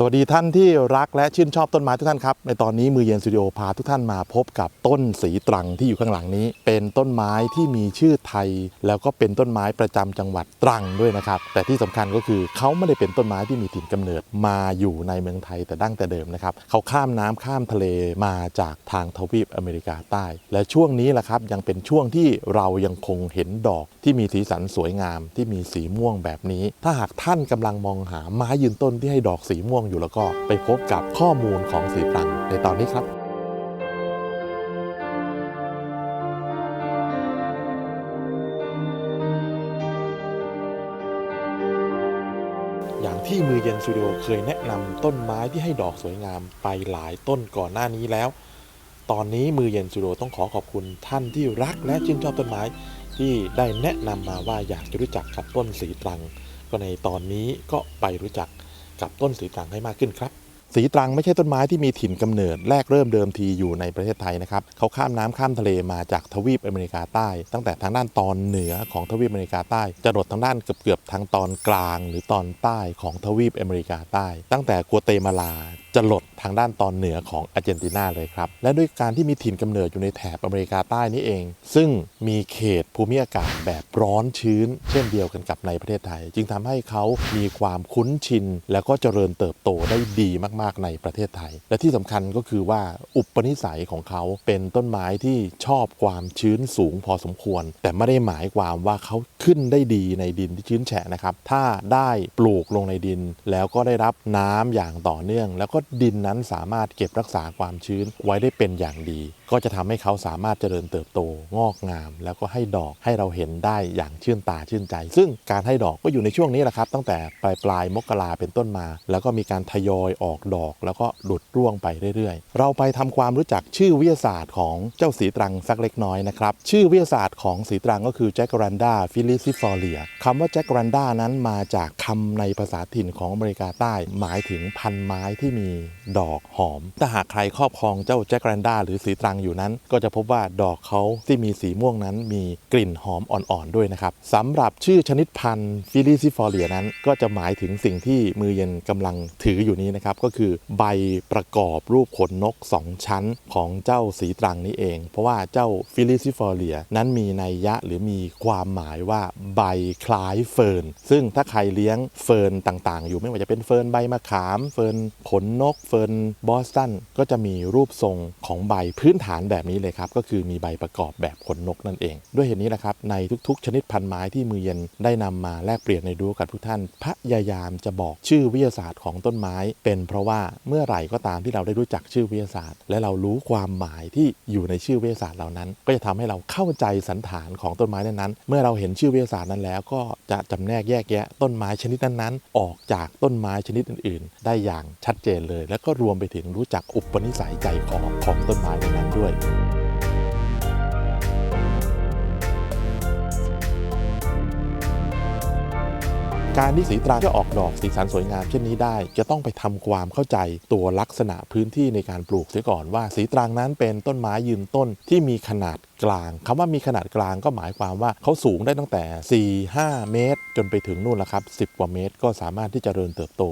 สวัสดีท่านที่รักและชื่นชอบต้นไม้ทุกท่านครับ ในตอนนี้มือเย็นสตูดิโอพาทุกท่านมาพบกับต้นสีตรังที่อยู่ข้างหลังนี้ เป็นต้นไม้ที่มีชื่อไทย แล้วก็เป็นต้นไม้ประจำจังหวัดตรังด้วยนะครับ แต่ที่สำคัญก็คือเขาไม่ได้เป็นต้นไม้ที่มีถิ่นกำเนิดมาอยู่ในเมืองไทยแต่ดั้งแต่เดิมนะครับเขาข้ามน้ำข้ามทะเลมาจากทางทวีปอเมริกาใต้ และช่วงนี้แหละครับยังเป็นช่วงที่เรายังคงเห็นดอกที่มีสีสันสวยงาม ที่มีสีม่วงแบบนี้ ถ้าหากท่านกำลังมองหาไม้ยืนต้นที่ให้ดอกสีม่วงอยู่แล้วก็ไปพบกับข้อมูลของสีตรังในตอนนี้ครับอย่างที่มือเย็นสตูดิโอเคยแนะนำต้นไม้ที่ให้ดอกสวยงามไปหลายต้นก่อนหน้านี้แล้ว ตอนนี้มือเย็นสตูดิโอต้องขอขอบคุณท่านที่รักและชื่นชอบต้นไม้ ที่ได้แนะนำมาว่าอยากจะรู้จักกับต้นสีตรัง ก็ในตอนนี้ก็ไปรู้จัก กับต้นสีต่างให้มากขึ้นครับ สีตรังไม่ใช่ต้นไม้ที่มีถิ่นกำเนิดแรกเริ่มเดิมทีอยู่ในประเทศไทยนะครับเขาข้ามน้ำข้ามทะเลมาจากทวีปอเมริกาใต้ ตั้งแต่ทางด้านตอนเหนือของทวีปอเมริกาใต้จะรดทางด้านเกือบๆทางตอนกลางหรือตอนใต้ของทวีปอเมริกาใต้ ตั้งแต่กัวเตมาลาจะหลดทางด้านตอนเหนือของอาร์เจนตินาเลยครับและด้วยการที่มีถิ่นกำเนิดอยู่ในแถบอเมริกาใต้นี้เอง ซึ่งมีเขตภูมิอากาศแบบร้อนชื้น เช่นเดียวกันกับในประเทศไทย จึงทำให้เขามีความคุ้นชิน แล้วก็เจริญเติบโตได้ดีมากๆ ในประเทศไทย และที่สำคัญก็คือว่าอุปนิสัยของเขาเป็นต้นไม้ที่ชอบความชื้นสูงพอสมควร แต่ไม่ได้หมายความว่าเขาขึ้นได้ดีในดินที่ชื้นแฉะนะครับ ถ้าได้ปลูกลงในดิน แล้วก็ได้รับน้ำอย่างต่อเนื่อง แล้วก็ดินนั้นสามารถเก็บรักษาความชื้นไว้ได้เป็นอย่างดี ก็จะทำให้เขาสามารถเจริญเติบโตงอกงาม แล้วก็ให้ดอกให้เราเห็นได้อย่างชื่นตาชื่นใจ ซึ่งการให้ดอกก็อยู่ในช่วงนี้แหละครับ ตั้งแต่ปลายปลายมกราเป็นต้นมา แล้วก็มีการทยอยออกดอก แล้วก็หลุดร่วงไปเรื่อยๆ เราไปทำความรู้จักชื่อวิทยาศาสตร์ของเจ้าสีตรังสักเล็กน้อยนะครับ ชื่อวิทยาศาสตร์ของสีตรังก็คือแจ็ครันดาฟิลิซิฟอเรียคำว่าแจ็ครันดานั้นมาจากคำในภาษาถิ่นของอเมริกาใต้ หมายถึงพันไม้ที่มีดอกหอม ถ้าหากใครครอบครองเจ้าแจ็ครันดาหรือสีตรังอยู่นั้น ก็จะพบว่าดอกเขาที่มีสีม่วงนั้นมีกลิ่นหอมอ่อนๆด้วยนะครับสำหรับชื่อชนิดพันธุ์ฟิลิซิฟอเรียนั้น ก็จะหมายถึงสิ่งที่มือเย็นกำลังถืออยู่นี้นะครับก็คือใบประกอบรูปขนนก 2 ชั้นของเจ้าสีตรังนี้เอง เพราะว่าเจ้าฟิลิซิฟอเรียนั้นมีนัยยะหรือมีความหมายว่าใบคล้ายเฟิร์น ซึ่งถ้าใครเลี้ยงเฟิร์นต่างๆ อยู่ไม่ว่าจะเป็นเฟิร์นใบมะขามเฟิร์นขนนกเฟิร์นบอสตันก็จะมีรูปทรงของใบพื้นฐานแบบนี้เลยครับ ก็คือมีใบประกอบแบบขนนกนั่นเอง ด้วยเหตุนี้แหละครับในทุกๆ ชนิดพันธุ์ไม้ที่มือเย็นได้นำมาแลกเปลี่ยนในดูกับทุกท่านพยายามจะบอกชื่อวิทยาศาสตร์ของต้นไม้ เป็นเพราะว่าเมื่อไหร่ก็ตามที่เราได้รู้จักชื่อวิทยาศาสตร์ และเรารู้ความหมายที่อยู่ในชื่อวิทยาศาสตร์เหล่านั้น ก็จะทำให้เราเข้าใจสันฐานของต้นไม้นั้นๆเมื่อเราเห็นชื่อวิทยาศาสตร์นั้นแล้ว ก็จะจำแนกแยกแยะต้นไม้ชนิดนั้นๆ ออกจากต้นไม้ชนิดอื่น ๆ ได้อย่างชัดเจนเลย และก็รวมไปถึงรู้จักอุปนิสัยใจคอของต้นไม้นั้นๆด้วย การที่สีตรังจะออกดอกสีสันสวยงามเช่นนี้ได้ จะต้องไปทำความเข้าใจตัวลักษณะพื้นที่ในการปลูกเสียก่อนว่า สีตรังนั้นเป็นต้นไม้ยืนต้นที่มีขนาดกลางคำว่ามีขนาดกลางก็หมายความว่าเขาสูงได้ตั้งแต่ 4-5 เมตร จนไปถึงนู่นละครับ 10 กว่าเมตร ก็สามารถที่จะเจริญเติบโต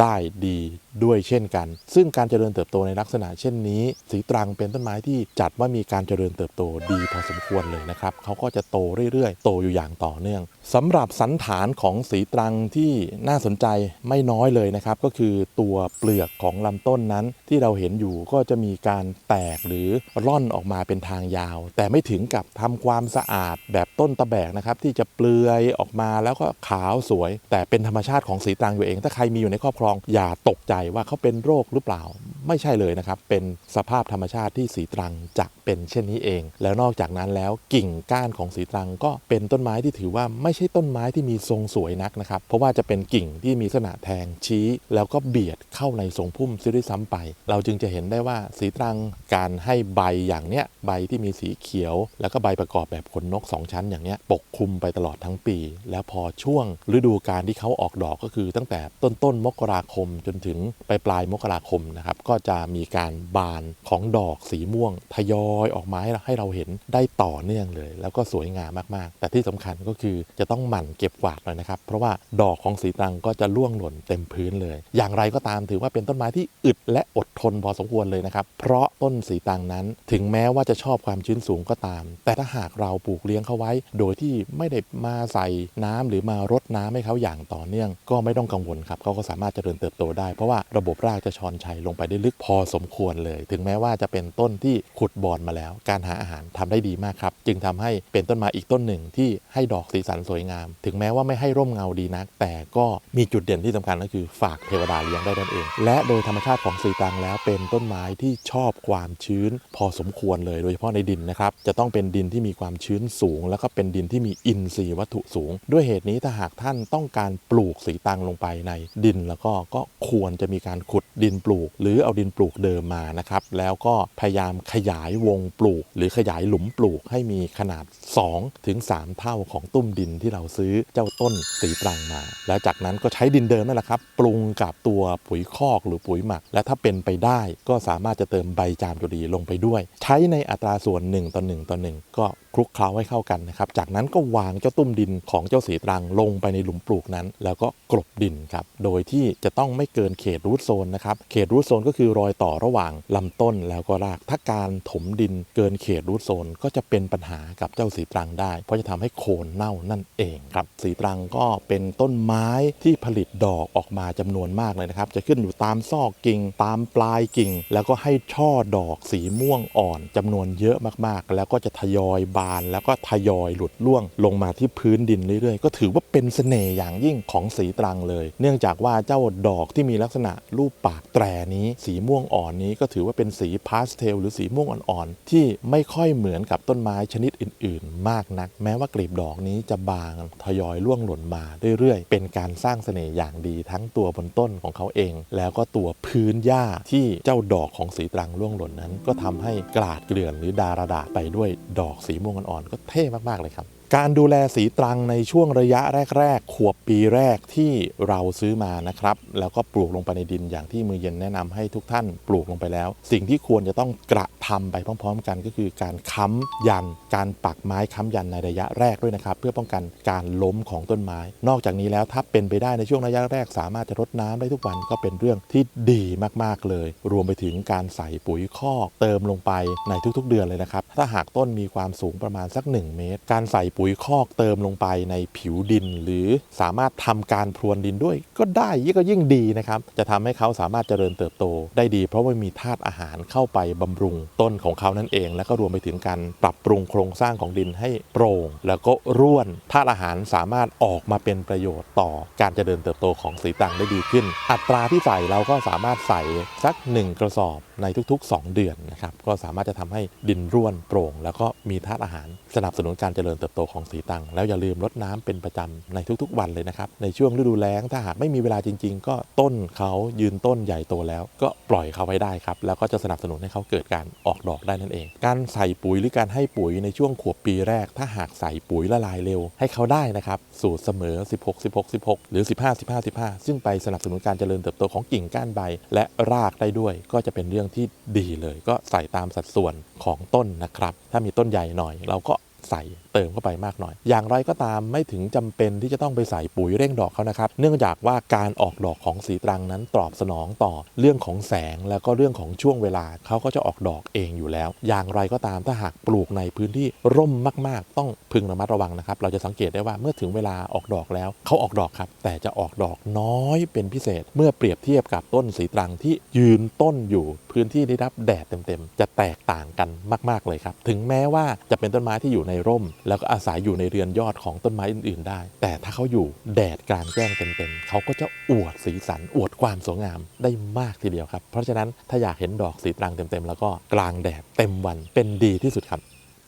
ได้ดี ด้วยเช่นกัน ซึ่งการเจริญเติบโตในลักษณะเช่นนี้ สีตรังเป็นต้นไม้ที่จัดว่ามีการเจริญเติบโตดีพอสมควรเลยนะครับเขาก็จะโตเรื่อยๆ โตอยู่อย่างต่อเนื่องสำหรับสันฐานของสีตรังที่น่าสนใจไม่น้อยเลยนะครับก็คือตัวเปลือกของลำต้นนั้น ที่เราเห็นอยู่ก็จะมีการแตกหรือร่อนออกมาเป็นทางยาว แต่ไม่ถึงกับทำความสะอาดแบบต้นตะแบกนะครับที่จะเปลือยออกมาแล้วก็ขาวสวย แต่เป็นธรรมชาติของสีตรังอยู่เอง ถ้าใครมีอยู่ในครอบครองอย่าตกใจว่าเขาเป็นโรคหรือเปล่า ไม่ใช่เลยนะครับ เป็นสภาพธรรมชาติที่สีตรังจะเป็นเช่นนี้เอง แล้วนอกจากนั้นแล้วกิ่งก้านของสีตรังก็เป็นต้นไม้ที่ถือว่าไม่ใช่ต้นไม้ที่มีทรงสวยนักนะครับ เพราะว่าจะเป็นกิ่งที่มีลักษณะแทงชี้ แล้วก็เบียดเข้าในทรงพุ่มซิด้วยซ้ำไป เราจึงจะเห็นได้ว่าสีตรังการให้ใบอย่างเนี้ยใบที่มีสีเขียว แล้วก็ใบประกอบแบบขนนก 2 ชั้นอย่างเนี้ยปกคลุมไปตลอดทั้งปี แล้วพอช่วงฤดูการที่เขาออกดอกก็คือตั้งแต่ต้นต้นมกราคมจนถึงปลายปลายมกราคมนะครับก็จะมีการบานของดอกสีม่วงทยอยออกมาให้เราให้เราเห็นได้ต่อเนื่องเลย แล้วก็สวยงามมากๆ แต่ที่สำคัญก็คือจะต้องหมั่นเก็บกวาดหน่อยนะครับ เพราะว่าดอกของสีตรังก็จะร่วงหล่นเต็มพื้นเลย อย่างไรก็ตามถือว่าเป็นต้นไม้ที่อึดและอดทนพอสมควรเลยนะครับ เพราะต้นสีตรังนั้น ถึงแม้ว่าจะชอบความชื้นสูงก็ตาม แต่ถ้าหากเราปลูกเลี้ยงเขาไว้ โดยที่ไม่ได้มาใส่น้ำหรือมารดน้ำให้เขาอย่างต่อเนื่อง ก็ไม่ต้องกังวลครับเขาก็สามารถเจริญเติบโตได้เพราะว่าระบบรากจะชอนชัยลงไปได้ลึกพอสมควรเลย ถึงแม้ว่าจะเป็นต้นที่ขุดบอนมาแล้ว การหาอาหารทำได้ดีมากครับ จึงทำให้เป็นต้นไม้อีกต้นหนึ่งที่ให้ดอกสีสันสวยงาม ถึงแม้ว่าไม่ให้ร่มเงาดีนัก แต่ก็มีจุดเด่นที่สำคัญก็คือฝากเทวดาเลี้ยงได้นั่นเอง และโดยธรรมชาติของสีตังแล้วเป็นต้นไม้ที่ชอบความชื้น พอสมควรเลย โดยเฉพาะในดินนะครับ จะต้องเป็นดินที่มีความชื้นสูง แล้วก็เป็นดินที่มีอินทรีย์วัตถุสูง ด้วยเหตุนี้ถ้าหากท่านต้องการปลูกสีตังลงไปในดินแล้วก็ก็ควรจะมีการขุดดินปลูก หรือเอาดินปลูกเดิมมานะครับ แล้วก็พยายามขยายวงปลูก หรือขยายหลุมปลูกให้มีขนาด 2 ถึง 3 เท่าของตุ้มดินที่เราซื้อเจ้าต้นสีตรังมา แล้วจากนั้นก็ใช้ดินเดิมนั่นแหละครับ ปรุงกับตัวปุ๋ยคอกหรือปุ๋ยหมัก และถ้าเป็นไปได้ก็สามารถจะเติมใบจามจุรีลงไปด้วย ใช้ในอัตราส่วน 1 ต่อ 1 ต่อ 1 ก็ ลุกเคล้าให้เข้ากันนะครับ จากนั้นก็วางเจ้าตุ้มดินของเจ้าสีตรังลงไปในหลุมปลูกนั้น แล้วก็กลบดินครับ โดยที่จะต้องไม่เกินเขตรูทโซนนะครับ เขตรูทโซนก็คือรอยต่อระหว่างลำต้นแล้วก็ราก ถ้าการถมดินเกินเขตรูทโซนก็จะเป็นปัญหากับเจ้าสีตรังได้ เพราะจะทำให้โคนเน่านั่นเองครับ สีตรังก็เป็นต้นไม้ที่ผลิตดอกออกมาจำนวนมากเลยนะครับ จะขึ้นอยู่ตามซอกกิ่ง ตามปลายกิ่ง แล้วก็ให้ช่อดอกสีม่วงอ่อนจำนวนเยอะมากๆ แล้วก็จะทยอยบานแล้วก็ทยอยหลุดร่วงลงมาที่พื้นดินเรื่อยๆ ก็ถือว่าเป็นเสน่ห์อย่างยิ่งของสีตรังเลย เนื่องจากว่าเจ้าดอกที่มีลักษณะรูปปากแตรนี้ สีม่วงอ่อนนี้ก็ถือว่าเป็นสีพาสเทลหรือสีม่วงอ่อนๆ ที่ไม่ค่อยเหมือนกับต้นไม้ชนิดอื่นๆ มากนัก แม้ว่ากลีบดอกนี้จะบางทยอยร่วงหล่นมาเรื่อยๆ เป็นการสร้างเสน่ห์อย่างดีทั้งตัวบนต้นของเขาเอง แล้วก็ตัวพื้นหญ้าที่เจ้าดอกของสีตรังร่วงหล่นนั้น ก็ทำให้กลาดเกลื่อนหรือดาราดาไปด้วยดอกสีม่วงวงอ่อนๆก็เท่มากๆเลยครับ การดูแลสีตรังในช่วงระยะแรก ๆ ขวบปีแรกที่เราซื้อมานะครับ แล้วก็ปลูกลงไปในดินอย่างที่มือเย็นแนะนำให้ทุกท่านปลูกลงไปแล้ว สิ่งที่ควรจะต้องกระทำไปพร้อม ๆ กันก็คือการค้ำยัน การปักไม้ค้ำยันในระยะแรกด้วยนะครับ เพื่อป้องกันการล้มของต้นไม้ นอกจากนี้แล้วถ้าเป็นไปได้ในช่วงระยะแรก สามารถจะรดน้ำได้ทุกวันก็เป็นเรื่องที่ดีมากๆเลย รวมไปถึงการใส่ปุ๋ยคอกเติมลงไปในทุกๆ เดือนเลยนะครับถ้าหากต้นมีความสูงประมาณสัก 1 เมตร การใส่ปุ๋ยคอกเติมลงไปในผิวดิน หรือสามารถทำการพรวนดินด้วย ก็ได้ยิ่งก็ยิ่งดีนะครับจะทำให้เขาสามารถเจริญเติบโตได้ดี เพราะว่ามีธาตุอาหารเข้าไปบำรุงต้นของเขานั่นเอง แล้วก็รวมไปถึงการปรับปรุงโครงสร้างของดินให้โปร่ง แล้วก็ร่วนธาตุอาหารสามารถออกมาเป็นประโยชน์ต่อการเจริญเติบโตของสีตังได้ดีขึ้น อัตราที่ใส่เราก็สามารถใส่สัก 1 กระสอบ ในทุก ๆ 2 เดือนนะครับก็สามารถจะทำให้ดินร่วนโปร่ง แล้วก็มีธาตุอาหาร สนับสนุนการเจริญเติบโตของสีตัง แล้วอย่าลืมรดน้ำเป็นประจำในทุกๆ วันเลยนะครับในช่วงฤดูแล้งถ้าหากไม่มีเวลาจริง ๆ ก็ต้นเขายืนต้นใหญ่โตแล้ว ก็ปล่อยเขาไว้ได้ครับแล้วก็จะสนับสนุนให้เขาเกิดการออกดอกได้นั่นเอง การใส่ปุ๋ยหรือการให้ปุ๋ยในช่วงขวบปีแรก ถ้าหากใส่ปุ๋ยละลายเร็ว ให้เขาได้นะครับสูตรเสมอ 16 16 16 หรือ 15 15 15 ซึ่งไปสนับสนุนการเจริญเติบโตของกิ่งก้านใบ และรากได้ด้วย ก็จะเป็นเรื่องที่ดีเลย ก็ใส่ตามสัดส่วนของต้นนะครับ ถ้ามีต้นใหญ่หน่อย เราก็ใส่เติมเข้าไปมากหน่อย อย่างไรก็ตามไม่ถึงจำเป็นที่จะต้องไปใส่ปุ๋ยเร่งดอกเขานะครับ เนื่องจากว่าการออกดอกของสีตรังนั้นตอบสนองต่อเรื่องของแสงแล้วก็เรื่องของช่วงเวลาเขาก็จะออกดอกเองอยู่แล้ว อย่างไรก็ตามถ้าหากปลูกในพื้นที่ร่มมากๆ ต้องพึงระมัดระวังนะครับ เราจะสังเกตได้ว่าเมื่อถึงเวลาออกดอกแล้วเขาออกดอกครับ แต่จะออกดอกน้อยเป็นพิเศษ เมื่อเปรียบเทียบกับต้นสีตรังที่ยืนต้นอยู่ พื้นที่ได้รับแดดเต็มๆจะแตกต่างกันมาก ๆเลยครับ ถึงแม้ว่าจะเป็นต้นไม้ที่อยู่ในร่มแล้วก็อาศัยอยู่ในเรือนยอดของต้นไม้อื่น ๆ ได้ แต่ถ้าเขาอยู่แดดกลางแจ้งเต็มๆเขาก็จะอวดสีสันอวดความสวยงามได้มากทีเดียวครับ เพราะฉะนั้นถ้าอยากเห็นดอกสีตรังเต็มๆแล้วก็กลางแดดเต็มวันเป็นดีที่สุดครับ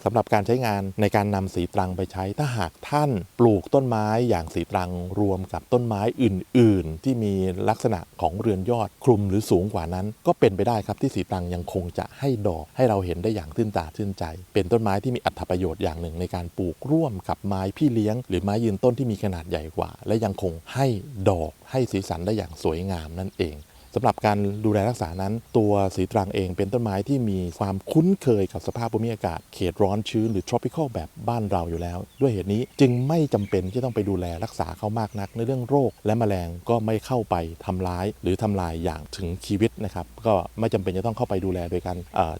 สำหรับการใช้งานในการนำสีตรังไปใช้ ถ้าหากท่านปลูกต้นไม้อย่างสีตรังรวมกับต้นไม้อื่น ๆ ที่มีลักษณะของเรือนยอดคลุมหรือสูงกว่านั้น ก็เป็นไปได้ครับที่สีตรังยังคงจะให้ดอกให้เราเห็นได้อย่างตื่นตาตื่นใจ เป็นต้นไม้ที่มีอัตประโยชน์อย่างหนึ่งในการปลูกร่วมกับไม้พี่เลี้ยง หรือไม้ยืนต้นที่มีขนาดใหญ่กว่า และยังคงให้ดอกให้สีสันได้อย่างสวยงามนั่นเอง สำหรับการดูแลรักษานั้น ตัวสีตรังเองเป็นต้นไม้ที่มีความคุ้นเคยกับสภาพภูมิอากาศ เขตร้อนชื้นหรือ tropical แบบบ้านเราอยู่แล้ว ด้วยเหตุนี้จึงไม่จำเป็นที่ต้องไปดูแลรักษาเขามากนัก ในเรื่องโรค และแมลงก็ไม่เข้าไปทำร้าย หรือทำลายอย่างถึงชีวิตนะครับก็ไม่จำเป็นจะต้องเข้าไปดูแลโดยการ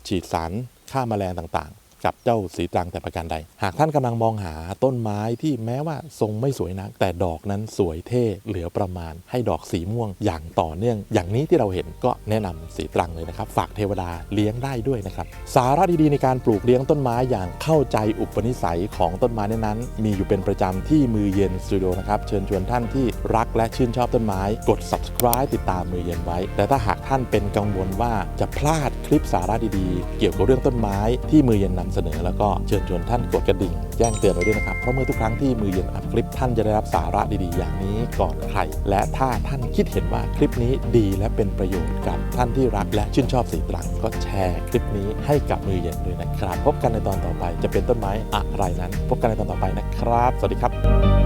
ฉีดสารฆ่าแมลงต่าง กับเจ้าสีตรังแต่ประการใด หากท่านกำลังมองหาต้นไม้ที่แม้ว่าทรงไม่สวยนัก แต่ดอกนั้นสวยเท่เหลือประมาณ ให้ดอกสีม่วงอย่างต่อเนื่อง อย่างนี้ที่เราเห็นก็แนะนำสีตรังเลยนะครับ ฝากเทวดาเลี้ยงได้ด้วยนะครับ สาระดีๆในการปลูกเลี้ยงต้นไม้อย่างเข้าใจอุปนิสัยของต้นไม้นั้นๆมีอยู่เป็นประจำที่มือเย็นสตูดิโอนะครับเชิญชวนท่านที่รักและชื่นชอบต้นไม้ กด subscribe ติดตามมือเย็นไว้ แต่ถ้าหากท่านเป็นกังวลว่าจะพลาดคลิปสาระดีๆ เกี่ยวกับเรื่องต้นไม้ที่มือเย็นนำเสนอ แล้วก็เชิญชวนท่านกดกระดิ่ง แจ้งเตือนไว้ด้วยนะครับ เพราะเมื่อทุกครั้งที่มือเย็นอัดคลิปท่านจะได้รับสาระดีๆ อย่างนี้ก่อนใคร และถ้าท่านคิดเห็นว่าคลิปนี้ดีและเป็นประโยชน์กับท่านที่รักและชื่นชอบสีตรังก็แชร์คลิปนี้ให้กับมือเย็นด้วยนะครับ พบกันในตอนต่อไปจะเป็นต้นไม้อะไรนั้น พบกันในตอนต่อไปนะครับ สวัสดีครับ